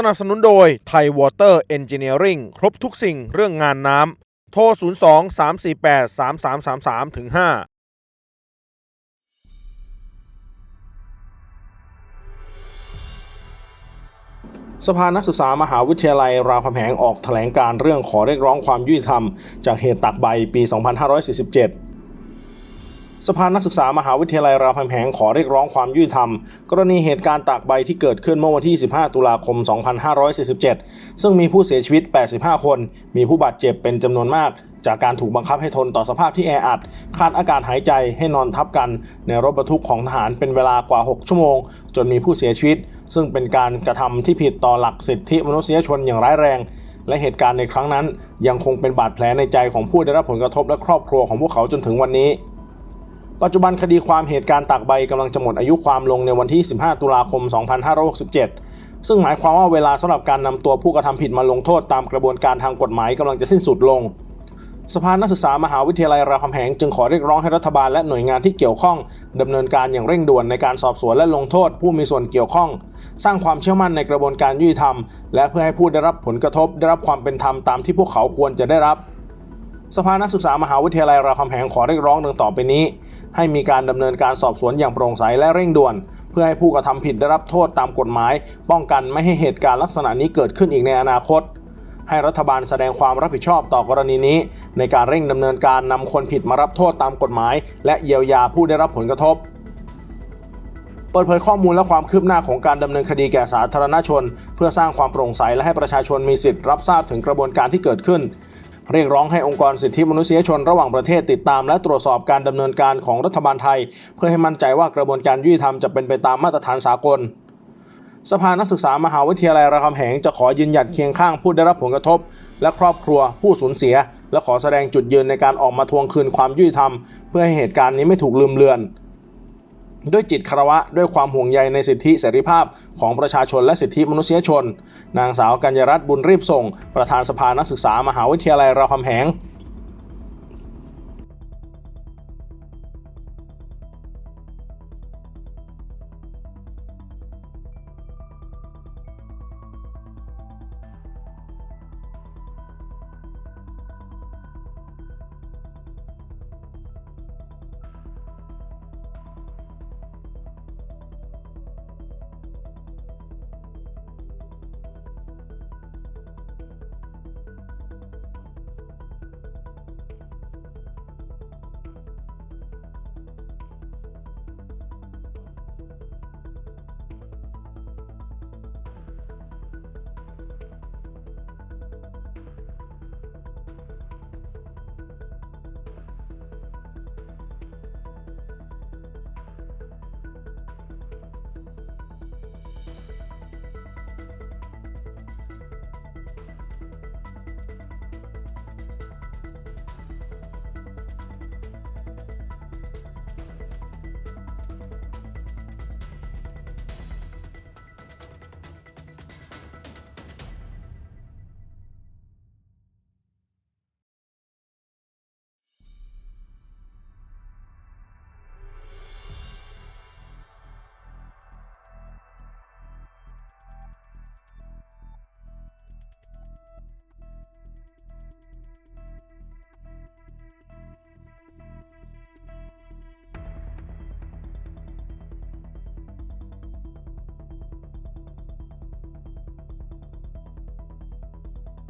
สนับสนุนโดยไทยวอเตอร์เอนจิเนียริงครบทุกสิ่งเรื่องงานน้ำ โทร 02 348 3333ถึง5สภานักศึกษามหาวิทยาลัยรามคำแหงออกแถลงการเรื่องขอเรียกร้องความยุติธรรม จากเหตุตักใบปี 2547 สภานักศึกษามหาวิทยาลัยรามคำแหงขอเรียกร้องความยุติธรรม กรณีเหตุการณ์ตากใบที่เกิดขึ้นเมื่อวันที่ 15 ตุลาคม 2547 ซึ่งมีผู้เสียชีวิต 85 คน มีผู้บาดเจ็บเป็นจำนวนมาก จากการถูกบังคับให้ทนต่อสภาพที่แออัด ขาดอากาศหายใจให้นอนทับกัน ในรถบรรทุกของทหารเป็นเวลากว่า 6 ชั่วโมง จนมีผู้เสียชีวิต ซึ่งเป็นการกระทำที่ผิดต่อหลักสิทธิมนุษยชนอย่างร้ายแรงและเหตุการณ์ในครั้งนั้น ยังคงเป็นบาดแผลในใจของผู้ได้รับผลกระทบและครอบครัวของพวกเขาจนถึงวันนี้ ปัจจุบันคดีความเหตุการณ์ตากใบกำลังจะหมดอายุความลงในวันที่ 15 ตุลาคม 2567 ซึ่งหมายความว่าเวลาสำหรับการนำตัวผู้กระทำผิดมาลงโทษตามกระบวนการทางกฎหมายกำลังจะสิ้นสุดลง สภานักศึกษามหาวิทยาลัยรามคำแหงจึงขอเรียกร้องให้รัฐบาลและหน่วยงานที่เกี่ยวข้องดำเนินการอย่างเร่งด่วนในการสอบสวนและลงโทษผู้มีส่วนเกี่ยวข้อง สร้างความเชื่อมั่นในกระบวนการยุติธรรม และเพื่อให้ผู้ได้รับผลกระทบได้รับความเป็นธรรมตามที่พวกเขาควรจะได้รับ สภานักศึกษามหาวิทยาลัยรามคำแหงขอเรียกร้องดังต่อไปนี้ ให้มีการดำเนินการสอบสวนอย่างโปร่งใสและเร่งด่วน เพื่อให้ผู้กระทำผิดได้รับโทษตามกฎหมาย ป้องกันไม่ให้เหตุการณ์ลักษณะนี้เกิดขึ้นอีกในอนาคต ให้รัฐบาลแสดงความรับผิดชอบต่อกรณีนี้ ในการเร่งดำเนินการนำคนผิดมารับโทษตามกฎหมาย และเยียวยาผู้ได้รับผลกระทบเปิดเผยข้อมูลและความคืบหน้าของการดำเนินคดีแก่สาธารณชน เพื่อสร้างความโปร่งใสและให้ประชาชนมีสิทธิ์รับทราบถึงกระบวนการที่เกิดขึ้น เรียกร้องให้องค์กรสิทธิมนุษยชนระหว่างประเทศติดตาม และตรวจสอบการดำเนินการของรัฐบาลไทย เพื่อให้มั่นใจว่ากระบวนการยุติธรรมจะเป็นไปตามมาตรฐานสากล สภานักศึกษามหาวิทยาลัยรามคำแหงจะขอยืนหยัดเคียงข้างผู้ได้รับผลกระทบ และครอบครัวผู้สูญเสีย และขอแสดงจุดยืนในการออกมาทวงคืนความยุติธรรม เพื่อให้เหตุการณ์นี้ไม่ถูกลืมเลือน ด้วยจิตคารวะด้วยความห่วงใยในสิทธิเสรีภาพของประชาชนและสิทธิมนุษยชน นางสาวกัญญรัตน์บุญรีบส่ง ประธานสภานักศึกษามหาวิทยาลัยรามคำแหง